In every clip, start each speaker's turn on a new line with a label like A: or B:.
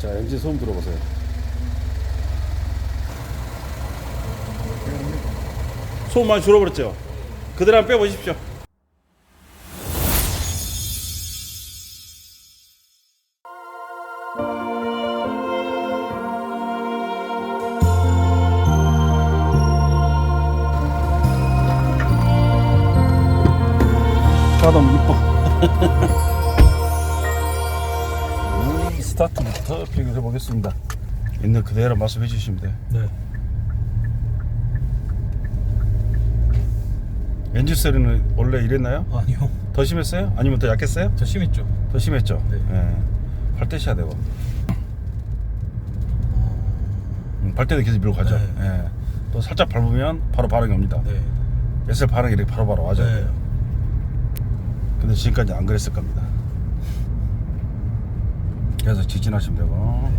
A: 자 엔진 소음 들어보세요. 소음 많이 줄어버렸죠? 그대로 한번 빼보십시오. 차 너무 이뻐. 스타트부터 비교해 보겠습니다. 있는 그대로 말씀해 주시면 돼요.
B: 네.
A: 엔진 소리는 원래 이랬나요?
B: 아니요.
A: 더 심했어요? 아니면 더 약했어요?
B: 더 심했죠.
A: 더 심했죠?
B: 네.
A: 예. 발 떼셔야 되고. 음, 발 때도 계속 밀고 가죠.
B: 네.
A: 예. 또 살짝 밟으면 바로 반응이 옵니다.
B: 네.
A: SL 반응이 이렇게 바로바로 와줘야
B: 네.
A: 돼요. 근데 지금까지 안 그랬을 겁니다. 그래서 직진하시면 되고.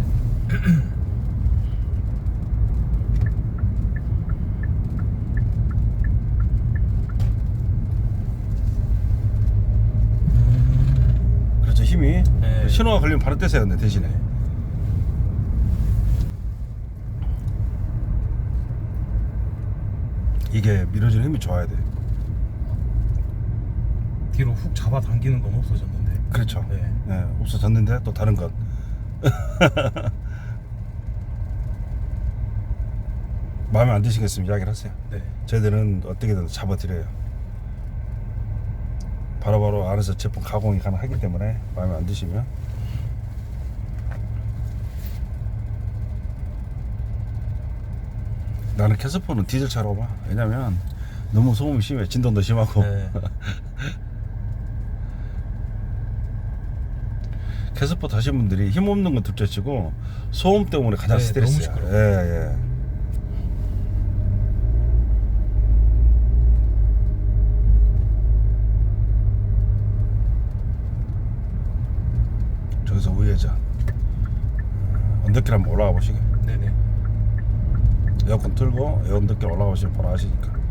A: 그렇죠 힘이
B: 네.
A: 신호가 걸리면 바로 떼세요 근데 대신에 이게 밀어주는 힘이 좋아야 돼
B: 뒤로 훅 잡아 당기는 건 없어졌는데.
A: 그렇죠
B: 네.
A: 네, 없어졌는데 또 다른 건 마음에 안 드시겠으면 이야기를 하세요.
B: 네.
A: 저희들은 어떻게든 잡아드려요. 바로바로 안에서 제품 가공이 가능하기 때문에 마음에 안 드시면. 나는 캐스퍼는 디젤 차로 봐. 왜냐면 너무 소음이 심해. 진동도 심하고.
B: 네.
A: 캐스퍼 타신 분들이 힘없는 건 둘째치고 소음 때문에 가장
B: 네,
A: 스트레스야
B: 너무 시끄러워.
A: 예, 예. 저기서 우회전 언덕길 한번 올라가 보시게
B: 네네.
A: 에어컨 틀고 에어 언덕길 올라가 보시면 바로 아시니까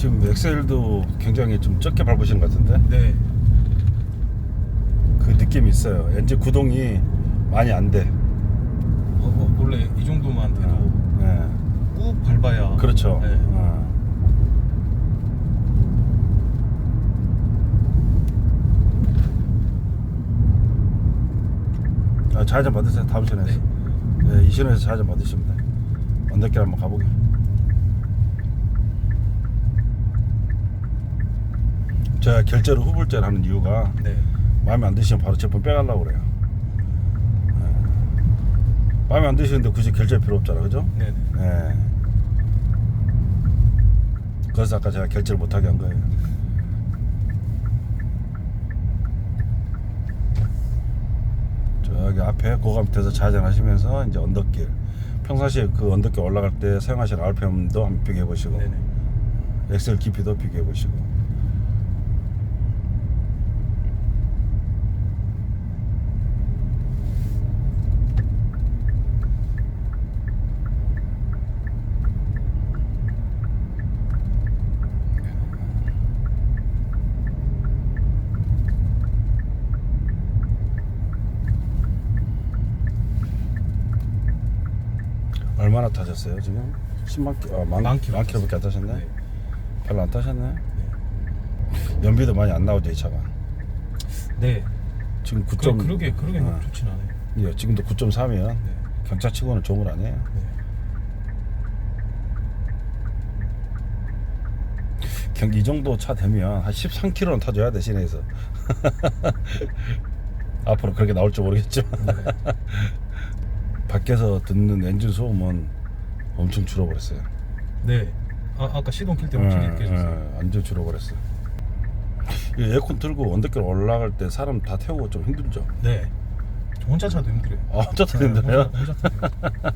A: 지금 엑셀도 굉장히 좀 적게 밟으시는 것 같은데
B: 네.
A: 그 느낌이 있어요 엔진 구동이 많이 안 돼
B: 어, 어, 원래 이 정도만 돼도
A: 네.
B: 꾹 밟아야.
A: 그렇죠.
B: 네.
A: 어. 아, 좌회전 받으세요. 다음 신호에서. 네. 이 신호에서 좌회전 받으시면 돼. 언덕길 한번 가보게. 제가 결제를 후불제를 하는 이유가
B: 네.
A: 마음에 안 드시면 바로 제품 빼가려고 그래요. 네. 마음에 안 드시는데 굳이 결제 필요 없잖아, 그죠?
B: 네네.
A: 네. 그래서 아까 제가 결제를 못하게 한 거예요. 저기 앞에 고가 밑에서 좌회전하시면서 이제 언덕길 평상시에 그 언덕길 올라갈 때 사용하시는 RPM도 한번 비교해 보시고
B: 네네.
A: 엑셀 깊이도 비교해 보시고 얼마나 타셨어요 지금? 10만 키, 아, 만,
B: 만
A: 만,
B: 킬로
A: 만 킬로밖에 안 타셨네?
B: 네.
A: 별로 안 타셨네? 연비도 많이 안 나오죠 이 차가
B: 네.
A: 지금
B: 그,
A: 9점
B: 그러게 그러게
A: 어.
B: 뭐 좋진 않아요.
A: 예, 지금도 9.3이면
B: 네.
A: 경차치고는 좋은 걸 아니에요
B: 네.
A: 경, 이 정도 차 되면 한 13km는 타줘야 돼 시내에서 앞으로 그렇게 나올지 모르겠지만
B: 네.
A: 밖에서 듣는 엔진 소음은 엄청 줄어버렸어요
B: 네. 아, 아까 시동 킬때 엄청
A: 예,
B: 느껴졌어요.
A: 예, 완전 줄어버렸어요 이 에어컨 틀고 언덕길 올라갈 때 사람 다 태우고 좀 힘들죠.
B: 네. 저 혼자 차도 힘들어요.
A: 아, 혼자 타는데요?
B: 혼자, 혼자 타도 힘들어요.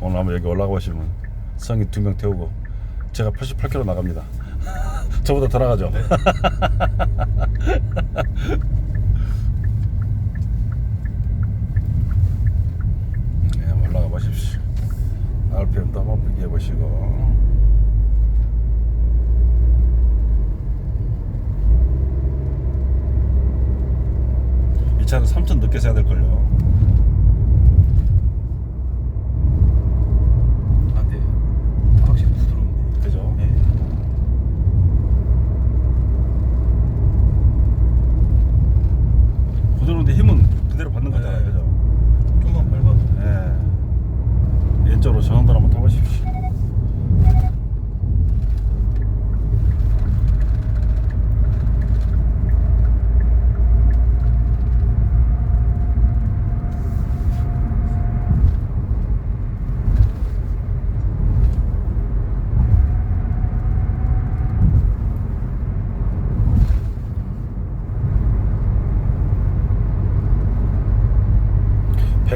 A: 오늘 한번 여기 올라가 보시면 성이 두 명 태우고 제가 88km 나갑니다. 저보다 더 나가죠.
B: 네.
A: 네, 올라가 보십시오. RPM도 보시고. 이 차는 3천 늦게 써야 될걸요.
B: 아, 네. 확실히 부드럽네.
A: 그죠?
B: 네.
A: 부드러운데 힘은 그대로 받는 거잖아요.
B: 네.
A: 그죠?
B: 좀만 밟아도.
A: 예. 왼쪽으로 전원들 한번 타보십시오.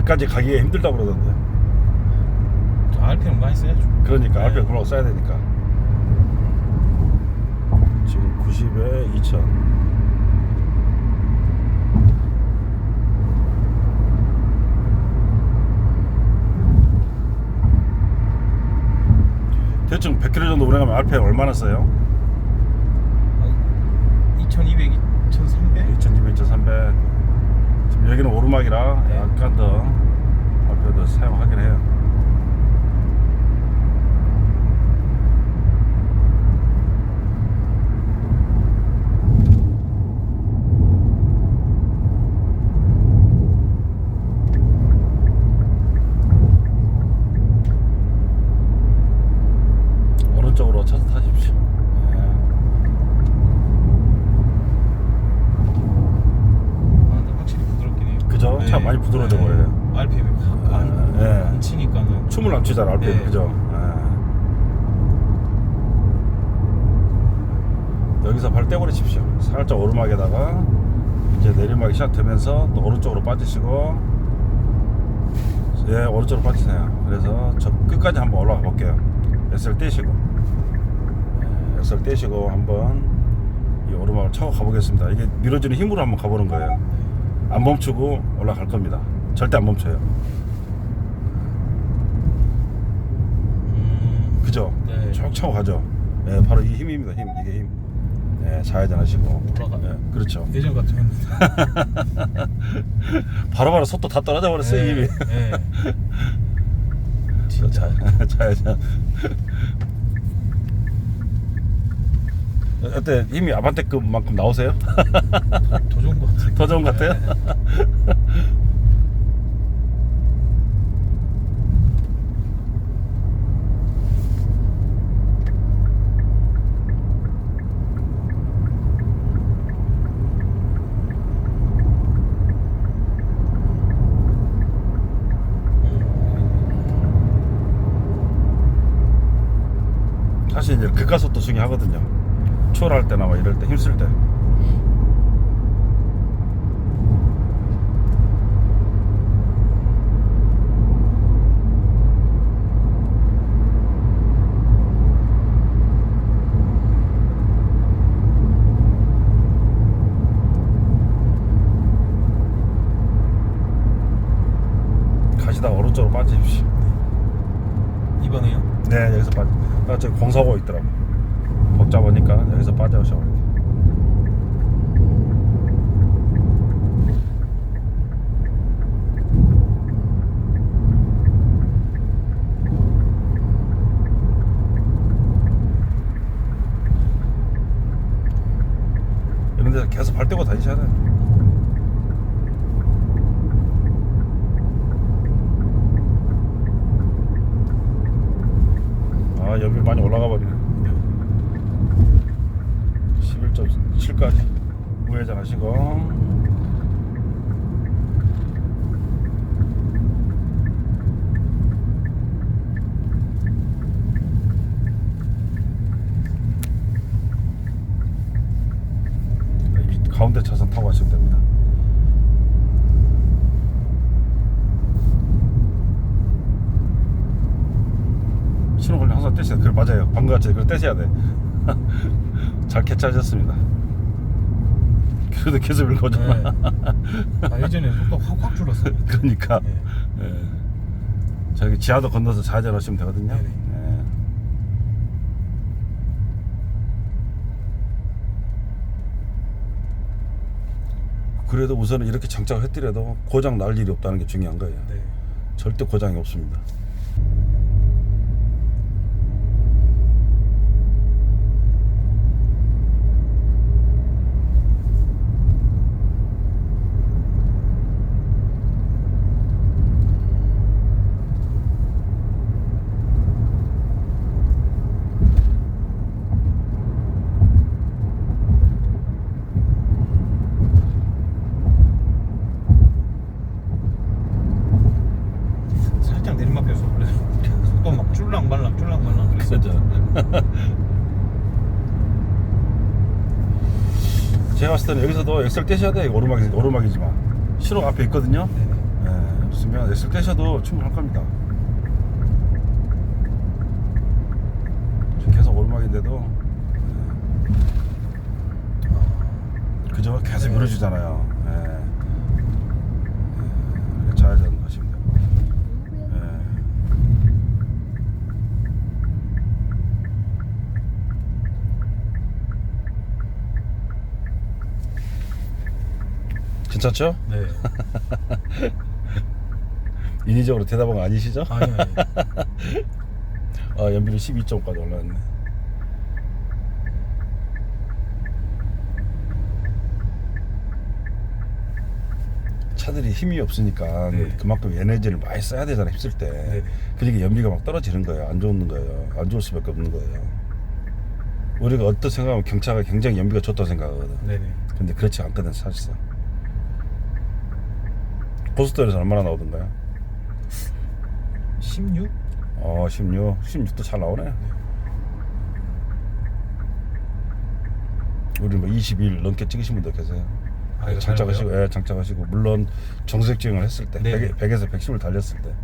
A: 배까지 가기가 힘들다고 그러던데.
B: 저 RPM 많이 써야죠.
A: 그러니까
B: 네.
A: RPM 그러고 써야 되니까. 지금 90에 2000. 대충 100km 정도 운행하면 RPM 얼마나 써요?
B: 2200, 2300?
A: 2200, 2300. 여기는 오르막이라
B: 네.
A: 약간 더 RPM도 사용하긴 해요. 오른쪽으로 차서 타십시오. 네.
B: 아, 근데 확실히 부드럽긴 해요.
A: 그죠? 차 많이 부드러워져 버려요.
B: RPM이 확 안,
A: 네.
B: 안 치니까는.
A: 춤을 안 추잖아 RPM
B: 네.
A: 그죠? 예. 여기서 발 떼버리 칩시오. 살짝 오르막에다가 이제 내리막이 시작되면서 또 오른쪽으로 빠지시고. 예 오른쪽으로 빠지세요. 그래서 저 끝까지 한번 올라가 볼게요. SL 떼시고. 예, SL 떼시고 한번 이 오르막을 차고 가보겠습니다. 이게 밀어주는 힘으로 한번 가보는 거예요. 안 멈추고 올라갈 겁니다. 절대 안 멈춰요 그죠?
B: 네.
A: 쭉 차고 가죠. 예, 바로 이 힘입니다. 힘. 이게 힘. 예, 좌회전 하시고.
B: 올라가.
A: 예, 그렇죠.
B: 예전 같으면.
A: 바로바로 속도 다 떨어져 버렸어요,
B: 네,
A: 힘이.
B: 네. 진짜.
A: 자, 좌회전. 어때? 힘이 아반떼급만큼 나오세요?
B: 더 좋은 것 같아요.
A: 더 좋은 것 같아요? 사실 이제 극가속도 중요하거든요. 초월할 때나 막 이럴 때 힘쓸 때. 가시다가 오른쪽으로 빠지십시오.
B: 이번에요?
A: 네 여기서 빠져 아, 저 공사고 있더라고. 복잡하니까 여기서 빠져서. 이런 데서 계속 발 떼고 다니셔야 돼요 아 연비 많이 올라가 버리네. 11.7까지. 우회전 하시고 가운데 차선 타고 가시면 됩니다. 신호 걸리면 항상 떼셔야 돼. 방금 같이 그걸 떼셔야 돼. 잘 캐치하셨습니다. 그래도 계속 밀거잖아
B: 네. 아, 예전에 속도 확, 확 줄었어요.
A: 그러니까
B: 네.
A: 예. 저기 지하도 건너서 좌회전 하시면 되거든요.
B: 네네.
A: 예. 그래도 우선은 이렇게 장착을 했더라도 고장 날 일이 없다는 게 중요한 거예요.
B: 네.
A: 절대 고장이 없습니다.
B: 살짝 내리막에서 그래서 속도 막 쫄랑 말랑 쫄랑 말랑 그랬어요.
A: 그죠. 제가 봤을 때는 여기서도 엑셀 떼셔야 돼. 오르막이, 오르막이지만. 신호 앞에 있거든요.
B: 네네.
A: 예, 좋습니다. 엑셀 떼셔도 충분할 겁니다. 계속 오르막인데도
B: 아,
A: 예, 그저 계속
B: 네.
A: 밀어주잖아요. 예. 예, 좌회전 하시면 되고. 예. 괜찮죠?
B: 네.
A: 인위적으로 대답한 거 아니시죠?
B: 아니 아니.
A: 아 연비를 12점까지 올라왔네 차들이 힘이 없으니까
B: 네.
A: 그만큼 에너지를 많이 써야 되잖아 힘쓸 때
B: 네네.
A: 그러니까 연비가 막 떨어지는 거예요 안 좋은 거예요 안 좋을 수밖에 없는 거예요 우리가 어떤 생각하면 경차가 굉장히 연비가 좋다고 생각하거든
B: 네네.
A: 근데 그렇지 않거든 사실상 고속도로에서 얼마나 나오던가요?
B: 16?
A: 어 16, 16도 잘 나오네. 우리 뭐 20일 넘게 찍으신 분도 계세요.
B: 아, 이거
A: 장착하시고,
B: 잘
A: 예, 장착하시고 물론 정색 주행을 했을 때,
B: 네.
A: 100, 에서 110을 달렸을 때.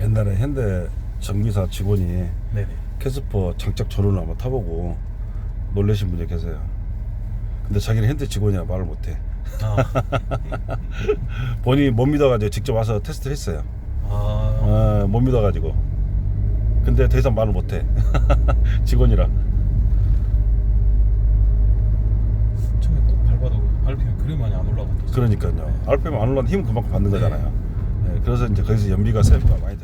A: 옛날에 현대 정비사 직원이
B: 네네.
A: 캐스퍼 장착 전원을 한번 타보고 놀라신 분이 계세요. 근데 자기는 현대 직원이야 말을 못해.
B: 아,
A: 본인이 못 믿어가지고 직접 와서 테스트를 했어요.
B: 아,
A: 어, 못 믿어가지고. 근데 더 이상 말을 못해. 직원이라.
B: 처음에 꼭 밟아도 밟히면 그리 많이 안 올라갔죠.
A: 그러니까요. RPM 안 올라는 힘은 그만큼 받는
B: 네.
A: 거잖아요. 예, 그래서 이제 거기서 연비가 세이프가 많이 거죠.